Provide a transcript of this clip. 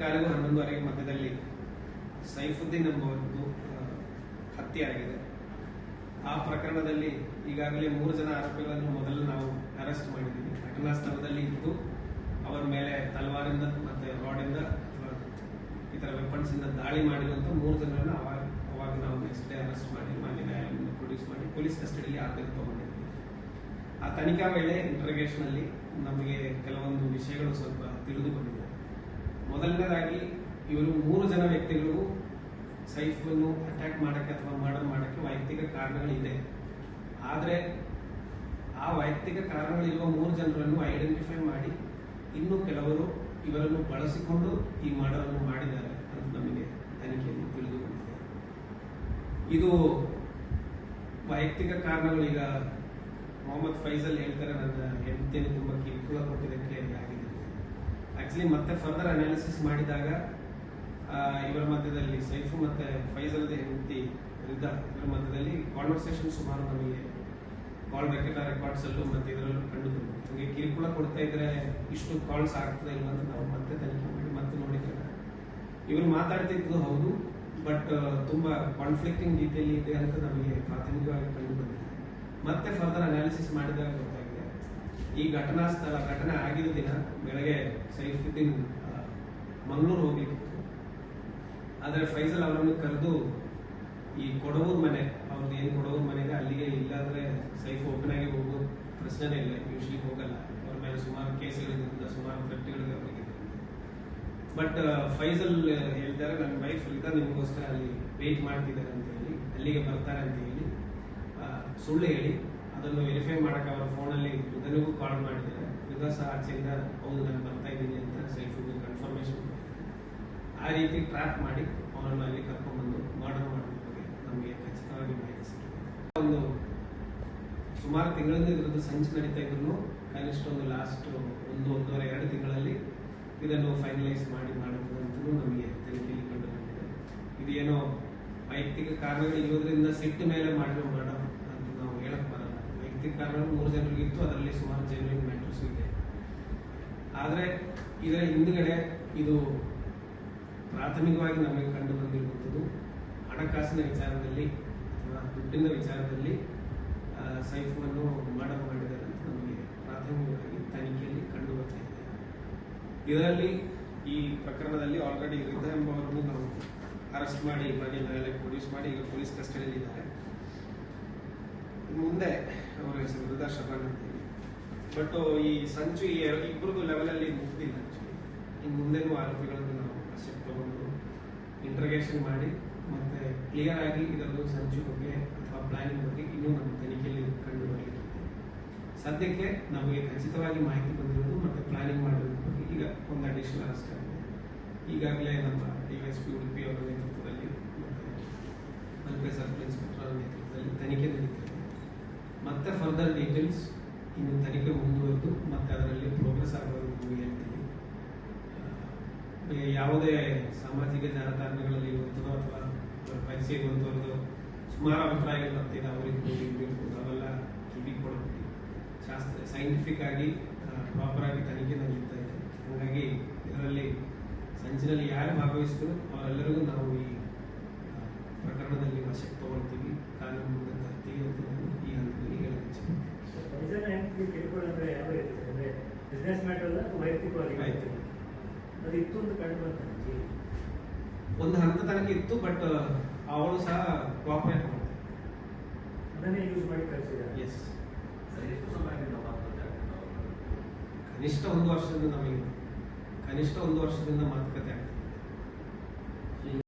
ಕಾಲಿಗೂ ಹನ್ನೊಂದುವರೆಗೆ ಮಧ್ಯದಲ್ಲಿ ಸೈಫುದ್ದೀನ್ ಆ, ಹತ್ಯೆ ಆಗಿದೆ ಆ ಪ್ರಕರಣದಲ್ಲಿ ಈಗಾಗಲೇ ಮೂರು ಜನ ಆರೋಪಿಗಳನ್ನು ಮೊದಲು ನಾವು ಅರೆಸ್ಟ್ ಮಾಡಿದ್ದೀವಿ. ಘಟನಾ ಸ್ಥಳದಲ್ಲಿ ಇದ್ದು ಅವರ ಮೇಲೆ ತಲವಾರಿಂದ ಮತ್ತೆ ರಾಡಿಂದ ಅಥವಾ ಇತರ ವೆಪನ್ಸ್ ಇಂದ ದಾಳಿ ಮಾಡಿರುವಂಥ ಮೂರು ಜನರನ್ನು ಅವಾಗ ಅವಾಗ ನಾವು ನೆಕ್ಸ್ಟ್ ಡೇ ಅರೆಸ್ಟ್ ಮಾಡಿ ಮಾನ್ಯ ನ್ಯಾಯಾಲಯದಿಂದ ಪ್ರೊಡ್ಯೂಸ್ ಮಾಡಿ ಪೊಲೀಸ್ ಕಸ್ಟಡಿಯಲ್ಲಿ ಆತಂಕ ತಗೊಂಡಿದ್ದೀವಿ. ಆ ತನಿಖಾ ವೇಳೆ ಇಂಟ್ರಗೇಷನಲ್ಲಿ ನಮಗೆ ಕೆಲವೊಂದು ವಿಷಯಗಳು ಸ್ವಲ್ಪ ತಿಳಿದು ಬಂದಿದೆ ಮೊದಲನೇದಾಗಿ ಇವರು ಮೂರು ಜನ ವ್ಯಕ್ತಿಗಳು ಸೈಫನ್ನು ಅಟ್ಯಾಕ್ ಮಾಡಕ್ಕೆ ಅಥವಾ ಮರ್ಡರ್ ಮಾಡಕ್ಕೆ ವೈಯಕ್ತಿಕ ಕಾರಣಗಳಿದೆ. ಆದರೆ ಆ ವೈಯಕ್ತಿಕ ಕಾರಣಗಳಿರುವ ಮೂರು ಜನರನ್ನು ಐಡೆಂಟಿಫೈ ಮಾಡಿ ಇನ್ನು ಕೆಲವರು ಇವರನ್ನು ಬಳಸಿಕೊಂಡು ಈ ಮರ್ಡರ್ ಅನ್ನು ಮಾಡಿದ್ದಾರೆ ಅಂತ ನಮಗೆ ತನಿಖೆಯಲ್ಲಿ ತಿಳಿದು ಬಂದಿದೆ ಇದು ವೈಯಕ್ತಿಕ ಕಾರಣಗಳು ಈಗ ಮೊಹಮ್ಮದ್ ಫೈಜಲ್ ಹೇಳ್ತಾರೆ, ನನ್ನ ಹೆಂಡತಿಯನ್ನು ತುಂಬಾ ಕಿರುಕುಳ ಕೊಟ್ಟಿದ್ದಕ್ಕೆ ಆಗಿದೆ. ಆಕ್ಚುಲಿ ಮತ್ತೆ ಫರ್ದರ್ ಅನಾಲಿಸಿಸ್ ಮಾಡಿದಾಗ ಇವರ ಮಧ್ಯದಲ್ಲಿ ಸೈಫು ಮತ್ತೆ ಫೈಜಲ್ದ ಹೆಂಡತಿ ವಿರುದ್ಧ ಇವರ ಮಧ್ಯದಲ್ಲಿ ಕಾನ್ವರ್ಸೇಷನ್ ಸುಮಾರು ನಮಗೆ ಕಾಲ್ ರೆಕಾರ್ಡ್ ರೆಕಾರ್ಡ್ಸ್ ಅಲ್ಲೂ ಮತ್ತೆ ಇದರಲ್ಲೂ ಕಂಡು ನಮಗೆ ಕಿರುಕುಳ ಕೊಡ್ತಾ ಇದ್ರೆ ಇಷ್ಟು ಕಾಲ್ಸ್ ಆಗ್ತದೆ ಇಲ್ಲ ಅಂತ ನಾವು ಮತ್ತೆ ತನಿಖೆ ಮಾಡಿ ಮತ್ತೆ ನೋಡಿದಾಗ ಇವರು ಮಾತಾಡ್ತಿದ್ದು ಹೌದು ಬಟ್ ತುಂಬಾ ಕಾನ್ಫ್ಲಿಕ್ಟಿಂಗ್ ರೀತಿಯಲ್ಲಿ ಇದೆ ಅಂತ ನಮಗೆ ಪ್ರಾಥಮಿಕವಾಗಿ ಕಂಡು ಬಂದಿದೆ. ಮತ್ತೆ ಫರ್ದರ್ ಅನಾಲಿಸಿಸ್ ಮಾಡಿದಾಗ ಈ ಘಟನಾ ಸ್ಥಳ, ಘಟನೆ ಆಗಿರೋ ದಿನ ಬೆಳಗ್ಗೆ ಸೈಫುದ್ದೀನ್ ಮಂಗಳೂರು ಹೋಗ್ಲಿಕ್ಕಿತ್ತು. ಆದರೆ ಫೈಸಲ್ ಅವರನ್ನು ಕರೆದು ಈ ಕೊಡವೂರ್ ಮನೆ ಅವ್ರದ್ದು ಏನು ಕೊಡವೂರ್ ಮನೆ ಇದೆ ಅಲ್ಲಿಗೆ ಇಲ್ಲಾಂದ್ರೆ ಸೈಫ್ ಓಪನ್ ಆಗಿ ಹೋಗೋ ಪ್ರಶ್ನೆನೇ ಇಲ್ಲ ಯೂಶ್ಲಿ ಹೋಗಲ್ಲ. ಅವ್ರ ಮೇಲೆ ಸುಮಾರು ಕೇಸ್ಗಳಿಂದ ಸುಮಾರು ಥ್ರೆಟ್ಗಳಿಗೆ ಅವರಿಗೆ ಬಟ್ ಫೈಸಲ್ ಹೇಳ್ತಾರೆ, ನನ್ನ ವೈಫ್ ರಿತಾ ನಿಮಗೋಸ್ಕರ ಅಲ್ಲಿ ವೇಟ್ ಮಾಡ್ತಿದ್ದಾರೆ ಅಂತ ಹೇಳಿ, ಅಲ್ಲಿಗೆ ಬರ್ತಾರೆ ಅಂತ ಹೇಳಿ ಸುಳ್ಳು ಹೇಳಿ ಅದನ್ನು ವೆರಿಫೈ ಮಾಡಕ್ಕೆ ಅವರ ಫೋನಲ್ಲಿ ರಿದನಿಗೂ ಕಾಲ್ ಮಾಡಿದ್ದಾರೆ. ರಿದಾ ಸಹ ಆಚೆಯಿಂದ ಹೌದು ನಾನು ಬರ್ತಾ ಇದ್ದೀನಿ ಅಂತ ಸೈಫಿಗೆ ಕನ್ಫರ್ಮೇಶನ್ ಆ ರೀತಿ ಟ್ರ್ಯಾಕ್ ಮಾಡಿ ಅವರನ್ನು ಅಲ್ಲಿ ಕರ್ಕೊಂಡ್ಬಂದು ಮರ್ಡರ್ ಮಾಡೋದ್ರ ಬಗ್ಗೆ ನಮಗೆ ಖಚಿತವಾಗಿ ಮಾಹಿತಿ ಸಿಕ್ಕಿದೆ ಒಂದು ಸುಮಾರು ತಿಂಗಳಿಂದ ಇದರದ್ದು ಸಂಚು ನಡೀತಾ ಇದ್ರು ಕನಿಷ್ಠ ಒಂದು ಲಾಸ್ಟ್ ಒಂದು ಒಂದೂವರೆ, ಎರಡು ತಿಂಗಳಲ್ಲಿ ಇದನ್ನು ಫೈನಲೈಸ್ ಮಾಡಿ ಅಂತಲೂ ನಮಗೆ ತನಿಖೆಯಲ್ಲಿ ಕಂಡು ಬಂದಿದೆ ಇದೇನೋ ವೈಯಕ್ತಿಕ ಕಾರಣಗಳು ಇರೋದ್ರಿಂದ ಸಿಟ್ಟು ಮೇಲೆ ಮಾಡಿರೋ ಮರ್ಡರ್ ಅಂತ ನಾವು ಹೇಳಕ್ ಬರಲ್ಲ ವೈಯಕ್ತಿಕ ಕಾರ್ಗಳು ಮೂರು ಜನರಿಗಿತ್ತು ಅದರಲ್ಲಿ ಸುಮಾರು ಜೆನ್ಯೂನ್ ಮ್ಯಾಟರ್ಸ್ ಇದೆ. ಆದರೆ ಇದರ ಹಿಂದುಗಡೆ ಇದು ಪ್ರಾಥಮಿಕವಾಗಿ ನಮಗೆ ಕಂಡು ಬಂದಿರುವಂಥದ್ದು ಹಣಕಾಸಿನ ವಿಚಾರದಲ್ಲಿ ಅಥವಾ ದುಡ್ಡಿನ ವಿಚಾರದಲ್ಲಿ ಸೈಫನ್ನು ಮಾಡ ಮಾಡಿದ್ದಾರೆ ಅಂತ ನಮಗೆ ಪ್ರಾಥಮಿಕವಾಗಿ ತನಿಖೆಯಲ್ಲಿ ಕಂಡು ಬರ್ತಾ ಇದೆ. ಇದರಲ್ಲಿ ಈ ಪ್ರಕರಣದಲ್ಲಿ ಆಲ್ರೆಡಿ ರಿಧಾ ಎಂಬವರನ್ನು ನಾವು ಅರೆಸ್ಟ್ ಮಾಡಿ ಬಗ್ಗೆ ನ್ಯಾಯಾಲಯಕ್ಕೆ ಪೊಲೀಸ್ ಮಾಡಿ, ಈಗ ಪೊಲೀಸ್ ಕಸ್ಟಡಿಯಲ್ಲಿ ಇದ್ದಾರೆ ಮುಂದೆ ಅವರ ಹೆಸರು ರಿಧಾ ಶರಣ ಅಂತ ಬಟ್ ಈ ಸಂಚು ಈ ಎರ- ಅಲ್ಲಿ ಮುಗ್ದಿಲ್ಲ ಆ್ಯಕ್ಚುಲಿ ಇನ್ನು ಮುಂದೆನೂ ಆರೋಪಿಗಳನ್ನು ನಾವು ಅಸೆಪ್ಟ್ ತಗೊಂಡು ಇಂಟ್ರಗೇಷನ್ ಮಾಡಿ ಮತ್ತೆ ಕ್ಲಿಯರ್ ಆಗಿ ಇದರದ್ದು ಸಂಚು ಬಗ್ಗೆ ಅಥವಾ ಪ್ಲಾನಿಂಗ್ ಬಗ್ಗೆ ಇನ್ನೂ ನಮ್ಮ ತನಿಖೆಯಲ್ಲಿ ಕಂಡು ಬರಲಿಕ್ಕೆ ಸದ್ಯಕ್ಕೆ ನಮಗೆ ಖಚಿತವಾಗಿ ಮಾಹಿತಿ ಬಂದಿರೋದು ಮತ್ತೆ ಪ್ಲಾನಿಂಗ್ ಮಾಡೋದು ಬಗ್ಗೆ ಈಗ ಒಂದು ಅಡಿಷನಲ್ ಅಷ್ಟೇ. ಈಗಾಗಲೇ ನಮ್ಮ ಪಿ ಉಡುಪಿ ಅವರ ನೇತೃತ್ವದಲ್ಲಿ ಮತ್ತೆ ಮಲ್ಪೆ ಸಬ್ ಇನ್ಸ್ಪೆಕ್ಟರ್ ಅವರ ನೇತೃತ್ವದಲ್ಲಿ ತನಿಖೆ ಮತ್ತೆ ಫರ್ದರ್ ಡೀಟೇಲ್ಸ್ ಇನ್ನು ತನಿಖೆ ಮುಂದುವರೆದು ಮತ್ತೆ ಅದರಲ್ಲಿ ಪ್ರೋಗ್ರೆಸ್ ಆಗಬಹುದು ಹೇಳ್ತೀವಿ ಯಾವುದೇ ಸಾಮಾಜಿಕ ಜಾಲತಾಣಗಳಲ್ಲಿ ಇರುವಂಥದ್ದು ಅಥವಾ ಪರಿಚಯ ಇರುವಂಥದ್ದು ಸುಮಾರು ಅಭಿಪ್ರಾಯಗಳು ಬರ್ತಿದೆ ಅವರಿಗೆ ಅವೆಲ್ಲ ಕಿವಿ ಕೊಡಬೇಕು ಶಾಸ್ತ್ರ ಸೈಂಟಿಫಿಕ್ ಆಗಿ ಪ್ರಾಪರ್ ಆಗಿ ತನಿಖೆ ನಡೀತಾ ಇದೆ. ಹಾಗಾಗಿ ಇದರಲ್ಲಿ ಸಂಚಿನಲ್ಲಿ ಯಾರು ಭಾಗವಹಿಸಿದ್ರು ಅವರೆಲ್ಲರಿಗೂ ನಾವು ಈ ಪ್ರಕರಣದಲ್ಲಿ ವಶಕ್ಕೆ ತಗೊಳ್ತೀವಿ. ಕಾನೂನು ತರ್ತೀವಿ ಅಂತ ಈ ಹಂತದಲ್ಲಿ ಬಿಸ್ನೆಸ್ ಮ್ಯಾಟರ್ ಅಲ್ಲ ವೈಯಕ್ತಿಕವಾಗಿ ಆಯ್ತು. ಅದು ಇತ್ತು ಅಂತ ಕಂಡು ಬಂತ. ಒಂದು ಹಂತ ತನಕ ಇತ್ತು ಬಟ್ ಅವಳು ಸಹ ಕೋಆಪರೇಟ್ ಮಾಡ್ತಾರೆ ಅದನ್ನೇ ಯೂಸ್ ಮಾಡಿ ಕಳಿಸಿದ್ದಾರೆ. ಎಸ್ ಕನಿಷ್ಠ ಒಂದು ವರ್ಷದಿಂದ ನಮಗೆ ಕನಿಷ್ಠ ಒಂದು ವರ್ಷದಿಂದ ಮಾತುಕತೆ ಆಗ್ತದೆ